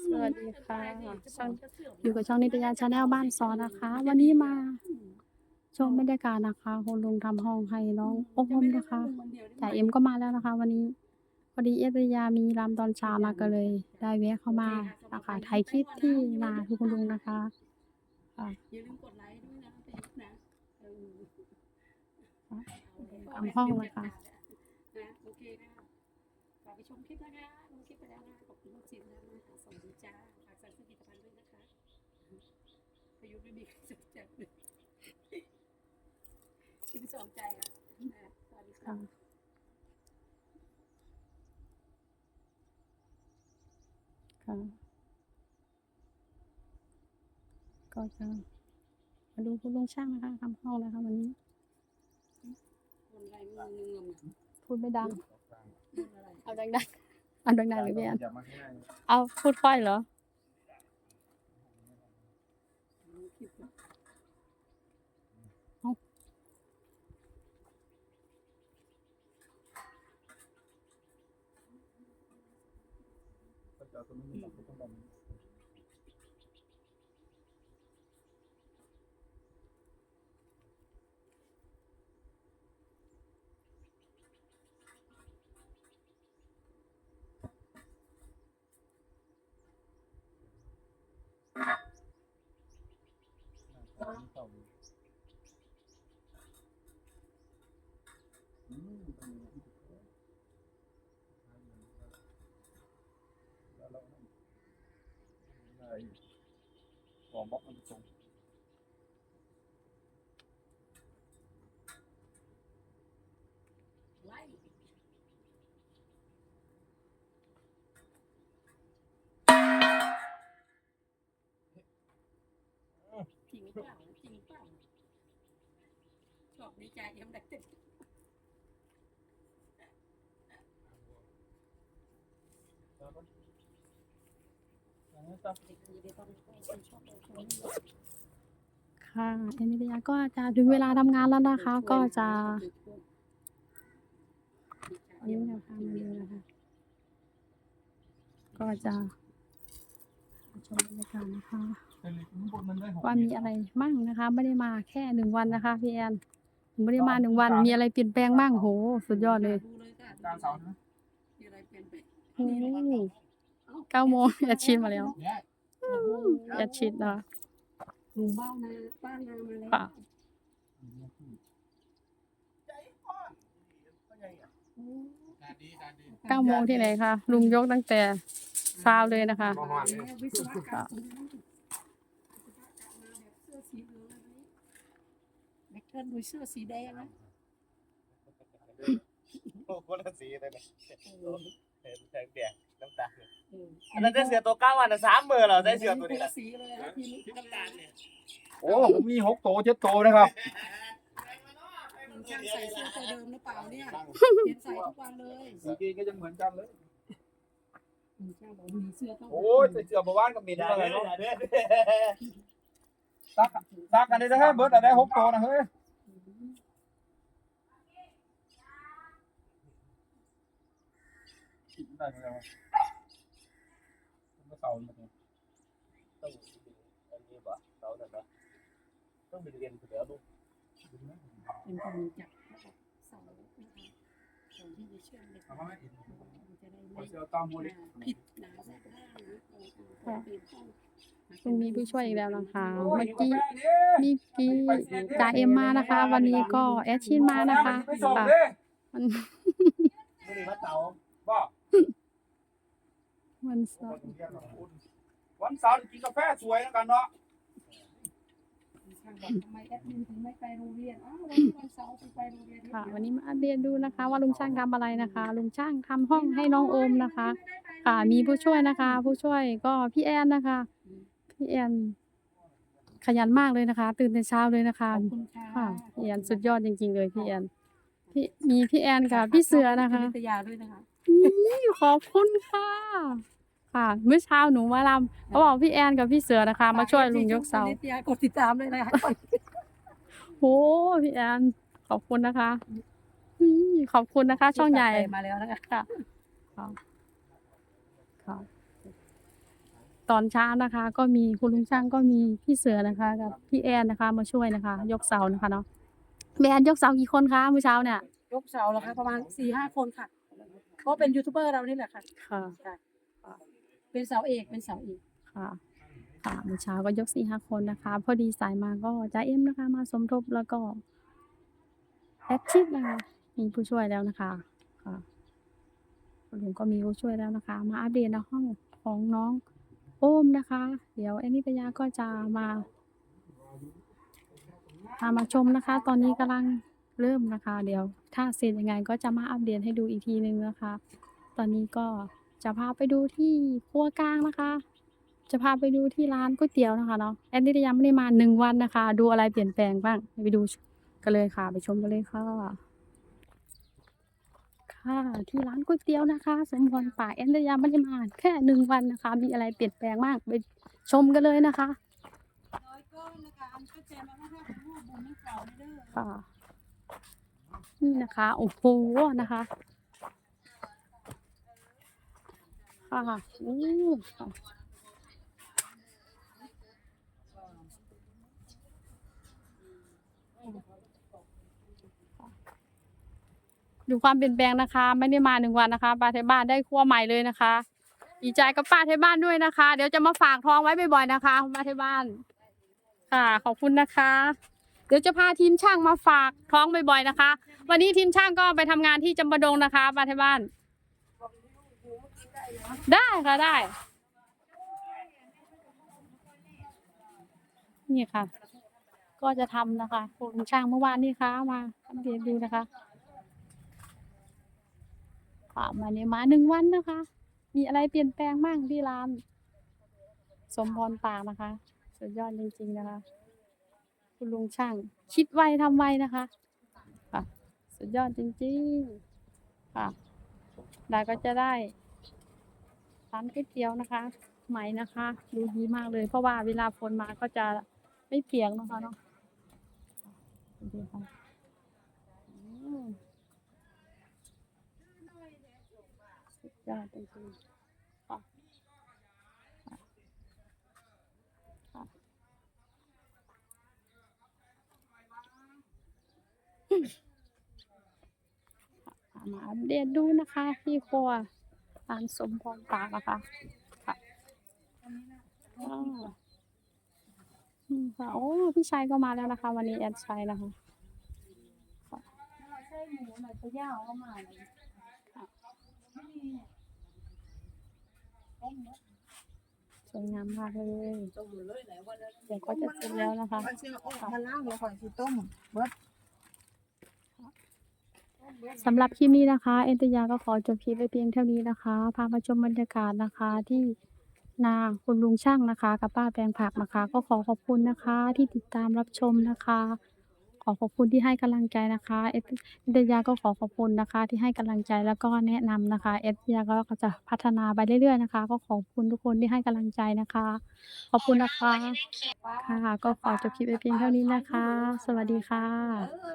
สวัสดีค่ะช่องอยู่กับช่องนิตยาชาแนลบ้านซอนะคะ วันนี้มาชมบรรยากาศนะคะคุณลุงทำห้องให้น้องโอมนะคะจ่าเอ็มก็มาแล้วนะคะ วันนี้พอดีเอตยามีรำตอนเช้านะก็เลย ได้แวะเข้ามานะคะถ่ายคลิปที่นาคือคุณลุงนะคะค่ะอย่าลืมกดไลค์ด้วยนะไปยุคนะเออทำห้องนะคะนะโอเคนะฝากไปชมคลิปนะคะลงคลิปไปแล้วนะขอบคุณมากสินะนะคะสวัสดี จ้าฝากสั่งซื้อผลิตภัณฑ์ด้วยนะคะประยุทธ์ไม่มีใครสนใจเลยที่ไม่สนใจอะนะสวัสดีค่ะค่ะค่ะก็จะมาดูคุณลุงช่างนะคะทำห้องนะคะวันนี้คนไรเงินเงินพูดไม่ดังเงินอะไรเอาดังๆเอาดังๆหรือไม่อันอย่ามาให้ได้เอาพูดค่อยเหรอคลิปอะก็จะเอาตัวนี้มาต้องดันของบ ล็อกมันตรง ไล่จริง เปล่าจริงเปล่าชอบดีใจเอ็มได้เต็มค่ะเอ็นวิทยาก็จะถึงเวลาทำงานแล้วนะคะ ก็จะนี่นะคะมาดูนะคะก็จะชมบรรยากาศนะคะ ว่ามีอะไรมั่งนะคะ ไม่ได้มาแค่หนึ่งวันนะคะพี่แอนไม่ได้มาหนึ่งวัน มีอะไรเปลี่ยนแปลงบ้างโห สุดยอดเลยดูเลยค่ะกลางเสาใช่ไหมมีอะไรเปลี่ยนไปโอ้เก้าโมงแอดชิดมาแล้วแอดชิดนะคะลุงเบ้านาบ้านนามาแล้วค่ะเก้าโมงที่ไหนคะลุงยกตั้งแต่เช้าเลยนะคะ วันนี้แบคเทิลดูเสื้อสีแดงนะโอ้คนละสีเลยนะเออเห็นแดงแดงน้ำตาลเอออันนั้นได้เสือตัวเก้าอันนะสามมือเราได้เสือตัวนี้คแหละละสีเลยนะทีนี้น้ำตาลเนี่ยโอ้ผมมีหกโตเจ็ดโตนะครับลุงช่างใส่เสื้อตัวเดิมหรือเปล่าเนี่ยเห็นใส่ทุกวันเลยกางเกงก็ยังเหมือนกันเลยลุงช่างบอกมีเสื้อต้องโอ้ยใส่เสื้อมาบ้านก็มีด่าได้เด้อเนาะด่าเด้อซักซักกันเลยนะเฮ้ยเบิร์ดอะไรหกโตนะเฮ้ย ได้ไหมวะเสาเนี่ยต้องอันนี้บ่เราแต่ละต้องไปเรียนเสือลูกเป็นคนจับเสานะคะเสาที่จะเชื่อมเหล็กเอามาให้มันจะได้ขอไม่เสื้อตามโมดิผิดหนาเสื้อผ้านะเออเปลี่ยนห้องลุงมีผู้ช่วยอีกแล้วนะคะโอ้เมื่ยอกี้กาแฟดิเมื่อกี้จ่าเอ็มมานะคะ วันนี้ก็แอดชินมานะคะไปส่งค่ะดิมัน ไม่ได้มาเตาบ้า วันเสาร์วันเสาร์กินกาแฟสวยแล้วกันเนาะช่างบอกทำไมแอดมินถึงไม่ไปโรงเรียนอ้าววันนี้วันเสาร์ถึงไปโรงเรียนค่ะ วันนี้มาอัปเดตดูนะคะ ว่าลุงช่างทำอะไรนะคะ ลุงช่างทำห้องให้น้องโอมนะคะ ค่ะ มีผู้ช่วยนะคะ ผู้ช่วยก็พี่แอนนะคะ พี่แอนขยันมากเลยนะคะ ตื่นแต่เช้าเลยนะคะขอบคุณค่ะค่ะพี่แอนสุดยอดจริง ๆ เลยพี่แอนพี่มีพี่แอนกับพี่เสือนะคะ ขอบคุณค่ะ ค่ะ เมื่อเช้าหนูมาลำเขาบอกพี่แอนกับพี่เสือนะคะ มาช่วยลุงยกเสานิตยากดติดตามเลยนะคะโอ้พี่แอนขอบคุณนะคะนี่ขอบคุณนะคะ ช่องใหญ่มาแล้วนะคะค่ะค่ะค่ะตอนเช้านะคะ ก็มีคุณลุงช่างก็มีพี่เสือนะคะกับพี่แอนนะคะ มาช่วยนะคะ ยกเสานะคะเนาะแม่แอนยกเสากี่คนคะเมื่อเช้าเนี่ย ยกเสาแล้วค่ะประมาณสี่ห้าคนค่ะ ก็เป็นยูทูบเบอร์เรานี่แหละค่ะ ค่ะ เป็นเสาเอกเป็นเสาเอกค่ะ ค่ะเมื่อเช้าก็ยกสี่ห้าคนนะคะ พอดีสายมาก็จ่าเอ็มนะคะ มาสมทบแล้วก็แอคทีฟนะคะมีผู้ช่วยแล้วนะคะ ค่ะคุณลุงก็มีผู้ช่วยแล้วนะคะ มาอัปเดตในห้องของน้องโอมนะคะ เดี๋ยวแอนนี่ปยาก็จะมาพามาชมนะคะ ตอนนี้กำลังเริ่มนะคะ เดี๋ยว ถ้าเสร็จยังไงก็จะมาอัปเดตให้ดูอีกทีนึงนะคะ ตอนนี้ก็จะพาไปดูที่ครัวกลางนะคะ จะพาไปดูที่ร้านก๋วยเตี๋ยวนะคะเนาะแอนนี่ยังไม่ได้มาหนึ่งวันนะคะ ดูอะไรเปลี่ยนแปลงบ้างไปดูกันเลยค่ะ ไปชมกันเลยค่ะค่ะที่ร้านก๋วยเตี๋ยวนะคะ สมพรป่าแอนนี่ยังไม่ได้มาแค่หนึ่งวันนะคะ มีอะไรเปลี่ยนแปลงมากไปชมกันเลยนะคะค่ะ นี่นะคะโอ้โหนะคะค่ะโอ้ค่ะดูความเปลี่ยนแปลงนะคะ ไม่ได้มาหนึ่งวันนะคะป้าไทยบ้านได้ครัวใหม่เลยนะคะดีใจกับป้าไทยบ้านด้วยนะคะ เดี๋ยวจะมาฝากทองไว้บ่อยๆนะคะป้าไทยบ้าน ค่ะ ขอบคุณนะคะ ดี๋ยวจะพาทีมช่างมาฝากท้องบ่อยๆนะคะ วันนี้ทีมช่างก็ไปทำงานที่จำปาดงนะคะป้าไทยบ้าน ได้ค่ะได้ นี่ค่ะ ก็จะทำนะคะคุณช่างเมื่อวานนี่ค่ะมาอัปเดตดูนะคะค่ะมาเนี่ยมาหนึ่งวันนะคะ มีอะไรเปลี่ยนแปลงบ้างที่ร้าน สมพรปากนะคะ สุดยอดจริงๆนะคะ คุณลุงช่าง คิดไวทำไวนะคะค่ะ สุดยอดจริงๆค่ะดาก็จะได้ร้านก๋วยเตี๋ยวนะคะใหม่นะคะ ดูดีมากเลย เพราะว่าเวลาฝนมาก็จะไม่เปียกนะคะเนาะดูดีค่ะสุดยอดจริงๆค่ะค่ะค่ะค่ะ มาอัปเดตดูนะคะที่ครัวร้านสมพรปากนะคะค่ะค่ะโอ้พี่ชายก็มาแล้วนะคะ วันนี้แอดชัยนะคะใช่หมูหน่อยตัวย่าเข้ามาเลยสวยงามมากเลยเดี๋ยวก็จะเสร็จแล้วนะคะมาล่างแล้วค่อยสิต้มเบิด สำหรับคลิปนี้นะคะ เอ็นตยาก็ขอจบคลิปไปเพียงเท่านี้นะคะ พามาชมบรรยากาศนะคะที่นาคุณลุงช่างนะคะ กับป้าแปลงผักนะคะ ก็ขอขอบคุณนะคะ ที่ติดตามรับชมนะคะ ขอขอบคุณที่ให้กำลังใจนะคะเอ็นเอ็นตยาก็ขอขอบคุณนะคะ ที่ให้กำลังใจแล้วก็แนะนำนะคะเอ็นตยาก็จะพัฒนาไปเรื่อยๆนะคะ ก็ขอบคุณทุกคนที่ให้กำลังใจนะคะ ขอบคุณนะคะค่ะก็ขอจบคลิปไปเพียงเท่านี้นะคะ สวัสดีค่ะ